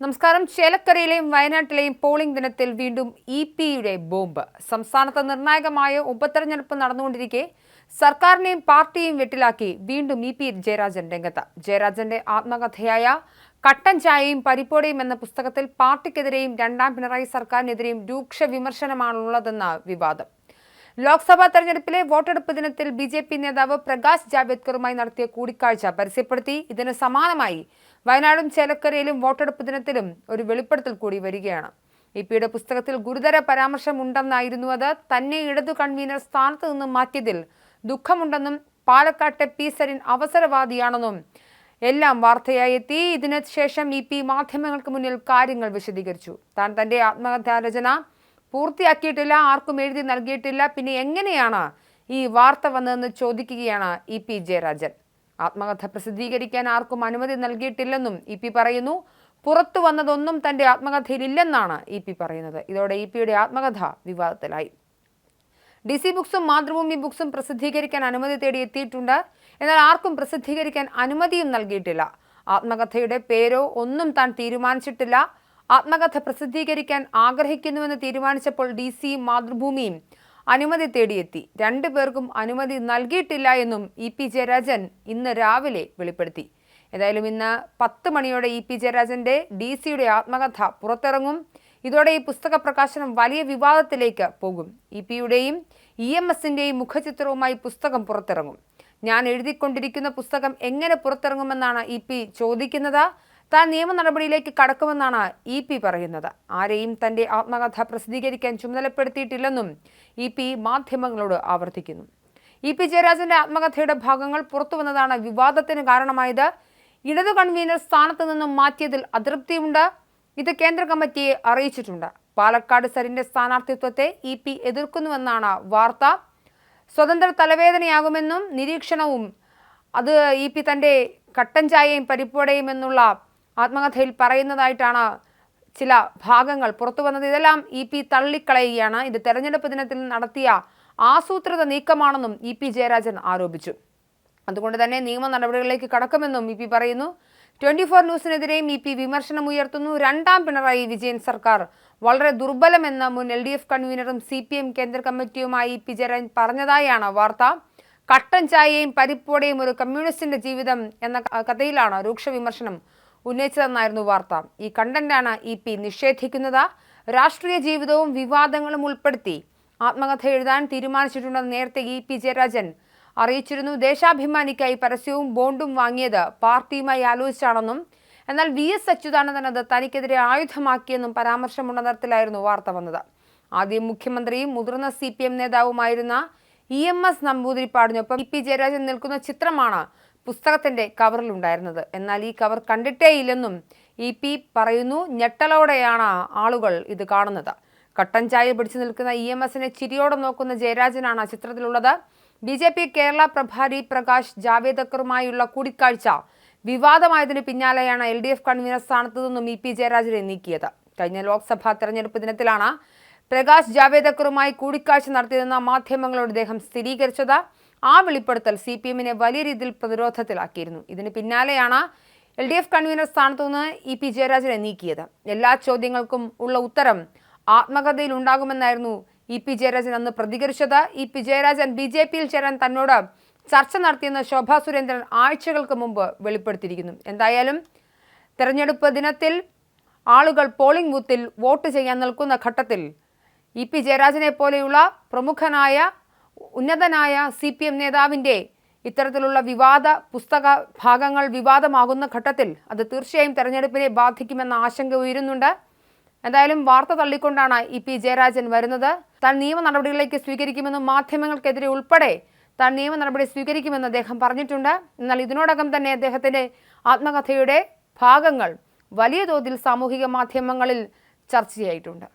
നമസ്കാരം. ചേലക്കരയിലെയും വയനാട്ടിലെയും പോളിംഗ് ദിനത്തിൽ വീണ്ടും ഇ പിയുടെ ബോംബ്. സംസ്ഥാനത്ത് നിർണായകമായ ഉപതെരഞ്ഞെടുപ്പ് നടന്നുകൊണ്ടിരിക്കെ സർക്കാരിനെയും പാർട്ടിയെയും വെട്ടിലാക്കി വീണ്ടും ഇ പി ജയരാജൻ രംഗത്ത്. ജയരാജന്റെ ആത്മകഥയായ കട്ടൻ ചായയും പരിപ്പോടയും എന്ന പുസ്തകത്തിൽ പാർട്ടിക്കെതിരെയും രണ്ടാം പിണറായി സർക്കാരിനെതിരെയും രൂക്ഷ വിമർശനമാണുള്ളതെന്ന വിവാദം. ലോക്സഭാ തെരഞ്ഞെടുപ്പിലെ വോട്ടെടുപ്പ് ദിനത്തിൽ ബി ജെ പി നേതാവ് പ്രകാശ് ജാവ്ദേക്കറുമായി നടത്തിയ കൂടിക്കാഴ്ച പരസ്യപ്പെടുത്തി. ഇതിന് സമാനമായി വയനാടും ചേലക്കരയിലും വോട്ടെടുപ്പ് ദിനത്തിലും ഒരു വെളിപ്പെടുത്തൽ കൂടി വരികയാണ്. ഇ പിയുടെ പുസ്തകത്തിൽ ഗുരുതര പരാമർശമുണ്ടെന്നായിരുന്നു അത്. തന്നെ ഇടതു കൺവീനർ സ്ഥാനത്ത് നിന്ന് മാറ്റിയതിൽ ദുഃഖമുണ്ടെന്നും പാലക്കാട്ടെ പി സരിൻ അവസരവാദിയാണെന്നും എല്ലാം വാർത്തയായി എത്തി ഇതിനുശേഷം ഇ പി മാധ്യമങ്ങൾക്ക് മുന്നിൽ കാര്യങ്ങൾ വിശദീകരിച്ചു. താൻ തന്റെ ആത്മകഥാരചന പൂർത്തിയാക്കിയിട്ടില്ല ആർക്കും എഴുതി നൽകിയിട്ടില്ല. പിന്നെ എങ്ങനെയാണ് ഈ വാർത്ത വന്നതെന്ന് ചോദിക്കുകയാണ് ഇ പി ജയരാജൻ. ആത്മകഥ പ്രസിദ്ധീകരിക്കാൻ ആർക്കും അനുമതി നൽകിയിട്ടില്ലെന്നും ഇ പി പറയുന്നു. പുറത്തു വന്നതൊന്നും തന്റെ ആത്മകഥയിലില്ലെന്നാണ് ഇ പി പറയുന്നത്. ഇതോടെ ഇ പിയുടെ ആത്മകഥ വിവാദത്തിലായി. ഡി സി ബുക്സും മാതൃഭൂമി ബുക്സും പ്രസിദ്ധീകരിക്കാൻ അനുമതി തേടി എത്തിയിട്ടുണ്ട്. എന്നാൽ ആർക്കും പ്രസിദ്ധീകരിക്കാൻ അനുമതിയും നൽകിയിട്ടില്ല. ആത്മകഥയുടെ പേരോ ഒന്നും താൻ തീരുമാനിച്ചിട്ടില്ല. ആത്മകഥ പ്രസിദ്ധീകരിക്കാൻ ആഗ്രഹിക്കുന്നുവെന്ന് തീരുമാനിച്ചപ്പോൾ ഡി സി മാതൃഭൂമിയും അനുമതി തേടിയെത്തി. രണ്ടു പേർക്കും അനുമതി നൽകിയിട്ടില്ല എന്നും ഇ പി ജയരാജൻ ഇന്ന് രാവിലെ വെളിപ്പെടുത്തി. ഏതായാലും ഇന്ന് പത്ത് മണിയോടെ ഇ പി ജയരാജന്റെ ഡി സിയുടെ ആത്മകഥ പുറത്തിറങ്ങും. ഇതോടെ ഈ പുസ്തക പ്രകാശനം വലിയ വിവാദത്തിലേക്ക് പോകും. ഇ പിയുടെയും ഇ എം എസിന്റെയും മുഖചിത്രവുമായി പുസ്തകം പുറത്തിറങ്ങും. ഞാൻ എഴുതിക്കൊണ്ടിരിക്കുന്ന പുസ്തകം എങ്ങനെ പുറത്തിറങ്ങുമെന്നാണ് ഇ പി ചോദിക്കുന്നത്. താൻ നിയമ നടപടിയിലേക്ക് കടക്കുമെന്നാണ് ഇ പി പറയുന്നത്. ആരെയും തന്റെ ആത്മകഥ പ്രസിദ്ധീകരിക്കാൻ ചുമതലപ്പെടുത്തിയിട്ടില്ലെന്നും ഇ പി മാധ്യമങ്ങളോട് ആവർത്തിക്കുന്നു. ഇ പി ജയരാജന്റെ ആത്മകഥയുടെ ഭാഗങ്ങൾ പുറത്തു വന്നതാണ് വിവാദത്തിന് കാരണമായത്. ഇടതു കൺവീനർ സ്ഥാനത്ത് നിന്നും മാറ്റിയതിൽ അതൃപ്തിയുണ്ട്. ഇത് കേന്ദ്ര കമ്മിറ്റിയെ അറിയിച്ചിട്ടുണ്ട്. പാലക്കാട് സരിന്റെ സ്ഥാനാർത്ഥിത്വത്തെ ഇ പി എതിർക്കുന്നുവെന്നാണ് വാർത്ത. സ്വതന്ത്ര തലവേദനയാകുമെന്നും നിരീക്ഷണവും അത് ഇ പി തന്റെ കട്ടൻ ചായയും പരിപ്പോടയും എന്നുള്ള ആത്മകഥയിൽ പറയുന്നതായിട്ടാണ് ചില ഭാഗങ്ങൾ പുറത്തു വന്നത്. ഇതെല്ലാം ഇ പി തള്ളിക്കളയുകയാണ്. ഇത് തെരഞ്ഞെടുപ്പ് ദിനത്തിൽ നടത്തിയ ആസൂത്രിത നീക്കമാണെന്നും ഇ പി ജയരാജൻ ആരോപിച്ചു. അതുകൊണ്ട് തന്നെ നിയമ നടപടികളിലേക്ക് കടക്കുമെന്നും ഇ പി പറയുന്നു. ട്വന്റി ഫോർ ന്യൂസിനെതിരെയും ഇ പി വിമർശനം ഉയർത്തുന്നു. രണ്ടാം പിണറായി വിജയൻ സർക്കാർ വളരെ ദുർബലമെന്ന് മുൻ എൽ ഡി എഫ് കൺവീനറും സി പി എം കേന്ദ്ര കമ്മിറ്റിയുമായി ഇ പി ജയരാജൻ പറഞ്ഞതായാണ് വാർത്ത. കട്ടൻ ചായയും പരിപ്പോടെയും ഒരു കമ്മ്യൂണിസ്റ്റിന്റെ ജീവിതം എന്ന കഥയിലാണ് രൂക്ഷ വിമർശനം ഉന്നയിച്ചതെന്നായിരുന്നു വാർത്ത. ഈ കണ്ടന്റാണ് ഇ പി നിഷേധിക്കുന്നത്. രാഷ്ട്രീയ ജീവിതവും വിവാദങ്ങളും ഉൾപ്പെടുത്തി ആത്മകഥ എഴുതാൻ തീരുമാനിച്ചിട്ടുണ്ടെന്ന് നേരത്തെ ഇ പി ജയരാജൻ അറിയിച്ചിരുന്നു. ദേശാഭിമാനിക്കായി പരസ്യവും ബോണ്ടും വാങ്ങിയത് പാർട്ടിയുമായി ആലോചിച്ചാണെന്നും എന്നാൽ വി എസ് അച്യുതാനന്ദൻ അത് തനിക്കെതിരെ ആയുധമാക്കിയെന്നും പരാമർശമുള്ള തരത്തിലായിരുന്നു വാർത്ത വന്നത്. ആദ്യം മുഖ്യമന്ത്രിയും മുതിർന്ന സി പി എം നേതാവുമായിരുന്ന ഇ എം എസ് നമ്പൂതിരിപ്പാടിനൊപ്പം ഇ പി ജയരാജൻ നിൽക്കുന്ന ചിത്രമാണ് പുസ്തകത്തിന്റെ കവറിലുണ്ടായിരുന്നത്. എന്നാൽ ഈ കവർ കണ്ടിട്ടേയില്ലെന്നും ഇ പി പറയുന്നു ഞെട്ടലോടെയാണ് ആളുകൾ ഇത് കാണുന്നത്. കട്ടൻ ചായ പിടിച്ചു നിൽക്കുന്ന ഇ എം എസിനെ ചിരിയോടെ നോക്കുന്ന ജയരാജനാണ് ചിത്രത്തിലുള്ളത്. ബി ജെ പി കേരള പ്രഭാരി പ്രകാശ് ജാവേദക്കറുമായുള്ള കൂടിക്കാഴ്ച വിവാദമായതിന് പിന്നാലെയാണ് എൽ ഡി എഫ് കൺവീനർ സ്ഥാനത്തു നിന്നും ഇ പി ജയരാജനെ നീക്കിയത്. കഴിഞ്ഞ ലോക്സഭാ തെരഞ്ഞെടുപ്പ് ദിനത്തിലാണ് പ്രകാശ് ജാവേദക്കറുമായി കൂടിക്കാഴ്ച നടത്തിയതെന്ന മാധ്യമങ്ങളോട് ഇദ്ദേഹം സ്ഥിരീകരിച്ചത്. ആ വെളിപ്പെടുത്തൽ സി പി എമ്മിനെ വലിയ രീതിയിൽ പ്രതിരോധത്തിലാക്കിയിരുന്നു. ഇതിന് പിന്നാലെയാണ് എൽ ഡി എഫ് കൺവീനർ സ്ഥാനത്തു നിന്ന് ഇ പി ജയരാജനെ നീക്കിയത്. എല്ലാ ചോദ്യങ്ങൾക്കും ഉള്ള ഉത്തരം ആത്മകഥയിൽ ഉണ്ടാകുമെന്നായിരുന്നു ഇ പി ജയരാജൻ അന്ന് പ്രതികരിച്ചത്. E P Jayarajan B J പിയിൽ ചേരാൻ തന്നോട് ചർച്ച നടത്തിയെന്ന് ശോഭാ സുരേന്ദ്രൻ ആഴ്ചകൾക്ക് മുമ്പ് വെളിപ്പെടുത്തിയിരിക്കുന്നു. എന്തായാലും തെരഞ്ഞെടുപ്പ് ദിനത്തിൽ ആളുകൾ പോളിംഗ് ബൂത്തിൽ വോട്ട് ചെയ്യാൻ നിൽക്കുന്ന ഘട്ടത്തിൽ ഇ പി ജയരാജനെ പോലെയുള്ള പ്രമുഖനായ ഉന്നതനായ സി പി എം നേതാവിന്റെ ഇത്തരത്തിലുള്ള വിവാദ പുസ്തക ഭാഗങ്ങൾ വിവാദമാകുന്ന ഘട്ടത്തിൽ അത് തീർച്ചയായും തെരഞ്ഞെടുപ്പിനെ ബാധിക്കുമെന്ന ആശങ്ക ഉയരുന്നുണ്ട്. എന്തായാലും വാർത്ത തള്ളിക്കൊണ്ടാണ് ഇ പി ജയരാജൻ വരുന്നത്. താൻ നിയമ നടപടികളിലേക്ക് സ്വീകരിക്കുമെന്നും മാധ്യമങ്ങൾക്കെതിരെ ഉൾപ്പെടെ താൻ നിയമ നടപടി സ്വീകരിക്കുമെന്ന് അദ്ദേഹം പറഞ്ഞിട്ടുണ്ട്. എന്നാൽ ഇതിനോടകം തന്നെ അദ്ദേഹത്തിന്റെ ആത്മകഥയുടെ ഭാഗങ്ങൾ വലിയ തോതിൽ സാമൂഹിക മാധ്യമങ്ങളിൽ ചർച്ചയായിട്ടുണ്ട്.